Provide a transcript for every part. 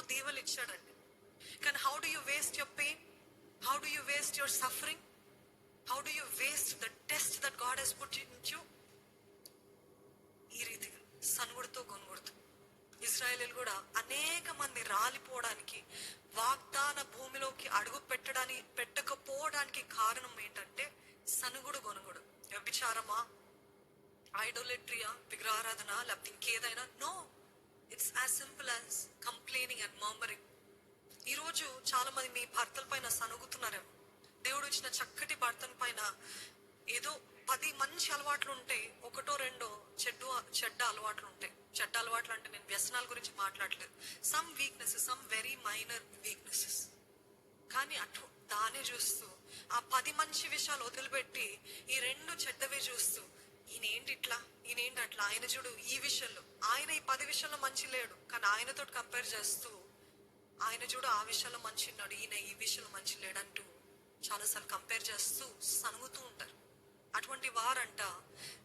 దీవెలు ఇచ్చాడండి. కానీ how do you waste your pain how do you waste your suffering how do you waste the test that God he's put in you ఈ రీతిగా సనుగుడితో కొనుగుడుతూ. ఇజ్రాయేలీలు కూడా అనేక మంది రాలిపోవడానికి వాగ్దాన భూమిలోకి అడుగు పెట్టడానికి పెట్టకపోవడానికి కారణం ఏంటంటే సనుగుడు గొనుగుడు. వ్యభిచారమా? ఐడోలెట్రియా విగ్రహారాధన? లేకపోతే ఇంకేదైనా? No it's as simple as complaining and murmuring ఈరోజు చాలా మంది మీ భర్తల పైన సనుగుతున్నారేమో దేవుడు ఇచ్చిన చక్కటి భర్తల పైన ఏదో పది మంచి అలవాట్లు ఉంటే ఒకటో రెండో చెడ్డు చెడ్డ అలవాట్లు ఉంటాయి. చెడ్డ అలవాట్లు అంటే నేను వ్యసనాల గురించి మాట్లాడలేదు. Some weaknesses some very minor weaknesses కానీ అటు దానే చూస్తూ ఆ పది మంచి విషయాలు వదిలిపెట్టి ఈ రెండు చెడ్డవే చూస్తూ ఈయనేంటి ఇట్లా? ఈయనేంటి అట్లా? ఆయన చూడు ఈ విషయంలో. ఆయన ఈ పది విషయంలో మంచి లేడు. కానీ ఆయనతో కంపేర్ చేస్తూ ఆయన చూడు ఆ విషయంలో మంచి ఉన్నాడు ఈయన ఈ విషయంలో మంచి లేడంటూ చాలాసార్లు కంపేర్ చేస్తూ సనుగుతూ ఉంటారు. అటువంటి వారంట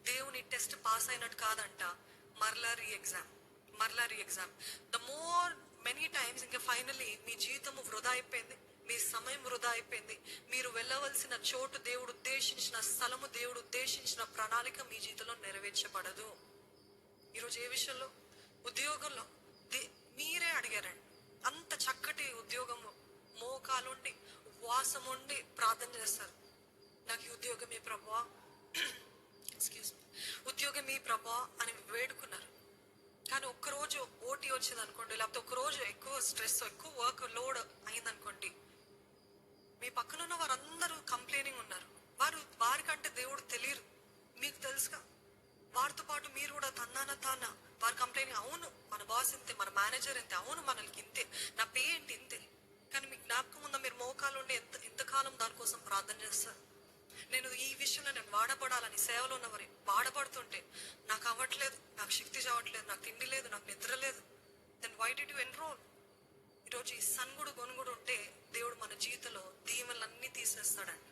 దేవుని టెస్ట్ పాస్ అయినట్టు కాదంట మరలా రీ ఎగ్జామ్ మరలా re exam the more many times ఇంకా ఫైనలీ మీ జీవితం వృధా అయిపోయింది. మీ సమయం వృధా అయిపోయింది. మీరు వెళ్ళవలసిన చోటు దేవుడు ఉద్దేశించిన స్థలము దేవుడు ఉద్దేశించిన ప్రణాళిక మీ జీవితంలో నెరవేర్చబడదు. ఈరోజు ఏ విషయంలో? ఉద్యోగంలో. మీరే అడిగారండి. అంత చక్కటి ఉద్యోగము మోకాలుండి ఉపవాసం ఉండి ప్రార్థన చేస్తారు. నాకు ఈ ఉద్యోగమే ప్రభా? ఎక్స్క్యూజ్ మీ ఉద్యోగం ఈ ప్రభా అని వేడుకున్నారు. కానీ ఒక్కరోజు ఓటీ వచ్చింది అనుకోండి లేకపోతే ఒకరోజు ఎక్కువ స్ట్రెస్ ఎక్కువ వర్క్ లోడ్ అయిందనుకోండి మీ పక్కన ఉన్న వారందరూ కంప్లైనింగ్ ఉన్నారు. వారు వారికంటే దేవుడు తెలియరు. మీకు తెలుసుగా. వారితో పాటు మీరు కూడా తన్నాన తాన వారు కంప్లైనింగ్ అవును మన బాస్ ఇంతే మన మేనేజర్ ఇంతే అవును మనల్కి ఇంతే. నా పే ఏంటి ఇంతే? కానీ మీకు జ్ఞాపకం ఉందా? మీరు మోకాలు ఉండి ఎంత ఇంతకాలం దానికోసం ప్రార్థన చేస్తారు? నేను ఈ విషయంలో నేను వాడబడాలని సేవలో ఉన్నవారి వాడబడుతుంటే నాకు అవ్వట్లేదు. నాకు శక్తి చావట్లేదు. నాకు తిండి లేదు. నాకు నిద్ర లేదు. Then why did you enrol ఈరోజు ఈ సన్గుడు గొనుగుడు ఉంటే దేవుడు మన జీవితంలో దీవెనలన్నీ తీసేస్తాడండి.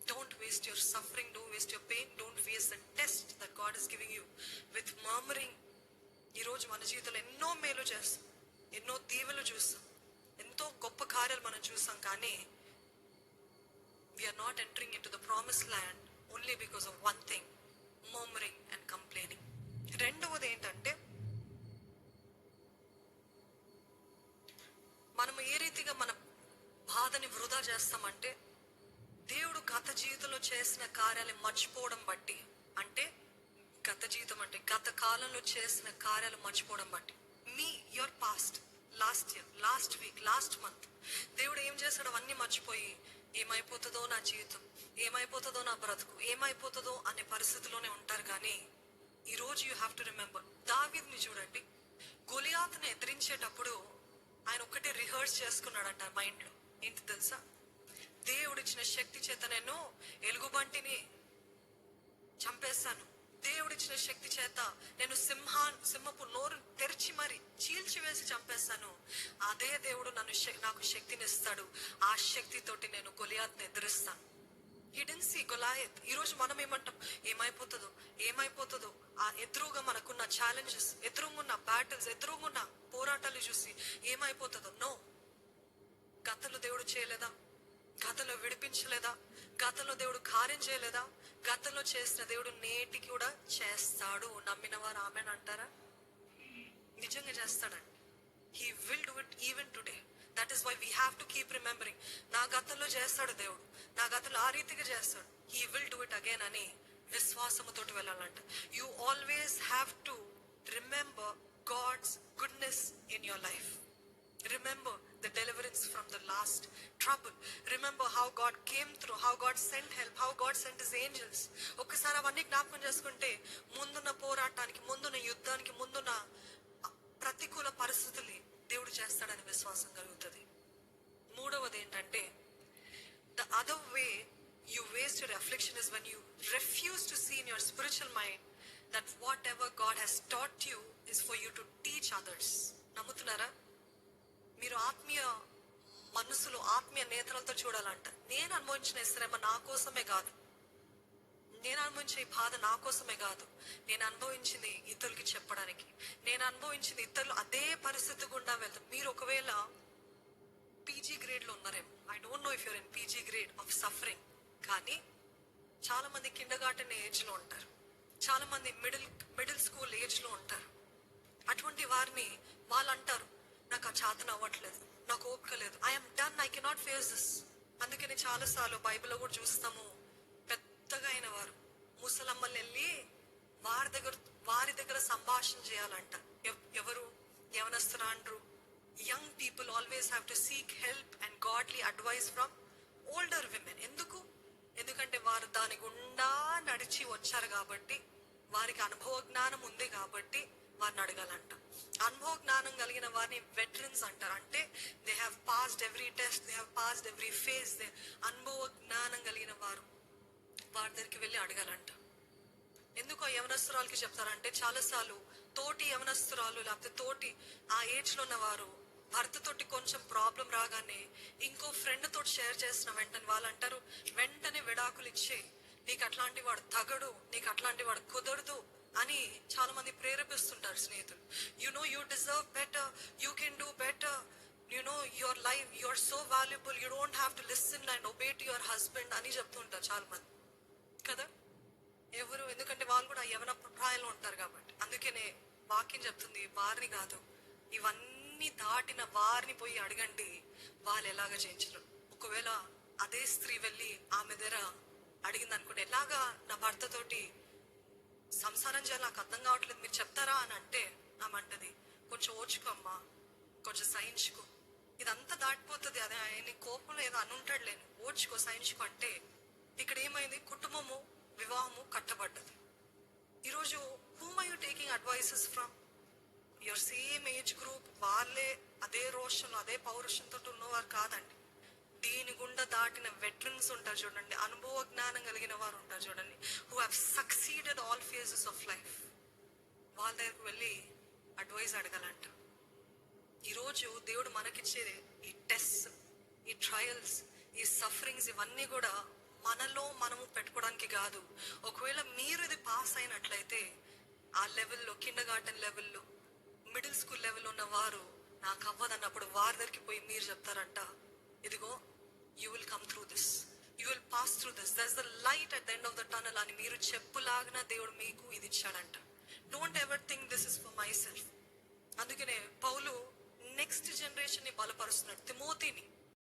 Don't waste your suffering don't waste your pain don't waste the test the God is giving you with murmuring ఈరోజు మన జీవితంలో ఎన్నో మేలు చేస్తాం ఎన్నో దీవెలు చూస్తాం ఎంతో గొప్ప కార్యాలు మనం చూస్తాం కానీ we're not entering in to the promise land only because of one thing murmuring and complaining రెండవది ఏంటంటే మనం ఏ రీతిగా మన బాధని వృధా చేస్తామంటే దేవుడు గత జీవితంలో చేసిన కార్యాలు మర్చిపోవడం బట్టి అంటే గత జీవితం అంటే గత కాలంలో చేసిన కార్యాలు మర్చిపోవడం బట్టి. మీ your past last year last week last month దేవుడు ఏం చేశాడు? అవన్నీ మర్చిపోయి ఏమైపోతుందో నా జీవితం ఏమైపోతుందో నా బ్రతుకు ఏమైపోతుందో అనే పరిస్థితిలోనే ఉంటారు కానీ ఈ రోజు యూ హ్యావ్ టు రిమెంబర్ దావీద్ని చూడండి. గొలియాత్ని ఎదిరించేటప్పుడు ఆయన ఒక్కటే రిహర్స్ చేసుకున్నాడంట మైండ్లో ఏంటి తెలుసా? దేవుడిచ్చిన శక్తి చేత నేను ఎలుగుబంటిని చంపేస్తాను. దేవుడిచ్చిన శక్తి చేత నేను సింహాన్ సింహపు నోరు తెరిచి మరి చీల్చివేసి చంపేస్తాను. అదే దేవుడు నన్ను నాకు శక్తిని ఇస్తాడు ఆ శక్తితోటి నేను గొలియాత్ని ఎదురిస్తాను. హిడెన్ సి గొలాయత్ ఈ రోజు మనం ఏమంటాం? ఏమైపోతుందో? ఏమైపోతుందో? ఆ ఎదురుగా మనకున్న ఛాలెంజెస్ ఎదురుగున్న బ్యాటిల్స్ ఎదురుగున్న పోరాటాలు చూసి ఏమైపోతుందో? నో గతంలో దేవుడు చేయలేదా? గతంలో విడిపించలేదా? గతంలో దేవుడు కార్యం చేయలేదా? గతంలో చేసిన దేవుడు నేటికి కూడా చేస్తాడు నమ్మిన వారు ఆమె అంటారా? నిజంగా చేస్తాడండి he will do it even today that is why we have to keep remembering నా గతంలో చేస్తాడు దేవుడు. నా గతంలో ఆ రీతిగా చేస్తాడు. He will do it again అని విశ్వాసముతోటి వెళ్ళాలంట. You always have to remember God's goodness in your life remember the deliverance from the last trouble. Remember how God came through, how God sent help, how God sent His angels. ఒక్కసారి అవన్నీ జ్ఞాపకం చేసుకుంటే ముందున్న పోరాటానికి ముందున్న యుద్ధానికి ముందున్న ప్రతికూల పరిస్థితుల్ని దేవుడు చేస్తాడని విశ్వాసం కలుగుతుంది మూడవది ఏంటంటే the other way you waste your affliction is one you refuse to see in your spiritual mind that whatever God has taught you is for you to teach others నమ్ముతున్నారా మీరు ఆత్మీయ మనసులో ఆత్మీయ నేత్రాలతో చూడాలంట. నేను అనుభవించిన శ్రమ నా కోసమే కాదు. నేను అనుభవించే ఈ బాధ నా కోసమే కాదు. నేను అనుభవించింది ఇతరులకి చెప్పడానికి. నేను అనుభవించింది ఇతరులు అదే పరిస్థితి గుండా వెళ్తారు. మీరు ఒకవేళ పీజీ గ్రేడ్లో ఉన్నారేమో. I don't know if you're in PG grade of suffering కానీ చాలా మంది కిండర్ గార్టెన్ ఏజ్లో ఉంటారు. చాలా మంది మిడిల్ మిడిల్ స్కూల్ ఏజ్లో ఉంటారు. అటువంటి వారిని వాళ్ళు అంటారు నాకు ఆ చాతన అవ్వట్లేదు. నాకు ఓపిక లేదు. I'm done I cannot face this అందుకని చాలాసార్లు బైబిల్లో కూడా చూస్తాము. పెద్దగా అయిన వారు. ముసలమ్మల్ని వెళ్ళి వారి దగ్గర వారి దగ్గర సంభాషణ చేయాలంట. ఎవ్- ఎవరు? యవనస్తురాండ్రు young people always have to seek help and godly advice from older women ఎందుకు? ఎందుకంటే వారు దాని గుండా నడిచి వచ్చారు కాబట్టి వారికి అనుభవ జ్ఞానం ఉంది కాబట్టి వారిని అడగాలంట. అనుభవ జ్ఞానం కలిగిన వారిని వెటరన్స్ అంటారు. అంటే they have passed every test they have passed every phase they అనుభవ జ్ఞానం కలిగిన వారు వారి దగ్గరికి వెళ్ళి అడగాలంట. ఎందుకో యవనస్తురాలకి చెప్తారంటే చాలాసార్లు తోటి యవనస్తురాలు లేకపోతే తోటి ఆ ఏజ్లో ఉన్నవారు భర్తతోటి భర్త తోటి కొంచెం ప్రాబ్లం రాగానే ఇంకో ఫ్రెండ్ తోటి షేర్ చేసిన వెంటనే వాళ్ళు అంటారు వెంటనే విడాకులు ఇచ్చే నీకు అట్లాంటి వాడు తగడు నీకు అట్లాంటి వాడు కుదరదు. అని చాలా మంది ప్రేరేపిస్తుంటారు స్నేహితులు. You know you deserve better you can do better you know your life you are so valuable you don't have to listen and obey to your husband అని చెప్తుంటారు చాలా మంది కదా? ఎవరు? ఎందుకంటే వాళ్ళు కూడా యవన ప్రాయంలో ఉంటారు కాబట్టి. అందుకనే వాక్యం చెప్తుంది వారిని కాదు ఇవన్నీ దాటిన వారిని పోయి అడగండి. వాళ్ళు ఎలాగ చేయించరు ఒకవేళ అదే స్త్రీ వెళ్ళి ఆమె దగ్గర అడిగింది అనుకోండి ఎలాగా నా భర్తతోటి సంసారం చేయాలి నాకు అర్థం కావట్లేదు. మీరు చెప్తారా అని అంటే ఆమంటది కొంచెం ఓర్చుకో అమ్మా. కొంచెం సహించుకో. ఇదంతా దాటిపోతుంది. అదే ఆయన కోపంలో ఏదో అనుంటాడు లేని ఓర్చుకో సహించుకో అంటే ఇక్కడ ఏమైంది? కుటుంబము వివాహము కట్టబడ్డది. ఈరోజు whom I you taking advices from your same age group వాళ్ళే అదే రోషంలో అదే పౌరుషంతో ఉన్నవారు కాదండి. దీని గుండా దాటిన వెటరన్స్ ఉంటారు చూడండి అనుభవ జ్ఞానం కలిగిన వారు ఉంటారు చూడండి who have succeeded all phases of life వాళ్ళ దగ్గరకు వెళ్ళి అడ్వైస్ అడగాలంట. ఈరోజు దేవుడు మనకిచ్చేది ఈ టెస్ట్ ఈ ట్రయల్స్ ఈ సఫరింగ్స్ ఇవన్నీ కూడా మనలో మనము పెట్టుకోవడానికి కాదు. ఒకవేళ మీరు ఇది పాస్ అయినట్లయితే ఆ లెవెల్లో కిండర్ గార్డెన్ లెవెల్లో మిడిల్ స్కూల్ లెవెల్ ఉన్న వారు నాకు అవ్వదన్నప్పుడు వారి దగ్గరికి పోయి మీరు చెప్తారంట. ఇదిగో you will come through this you will pass through this thus the light at the end of the tunnel అని మీరు చెప్పులాగిన దేవుడు మీకు ఇది ఇచ్చాడంట. Don't ever think this is for myself అందుకనే పౌలు నెక్స్ట్ జనరేషన్ని బలపరుస్తున్నాడు. తిమోతిని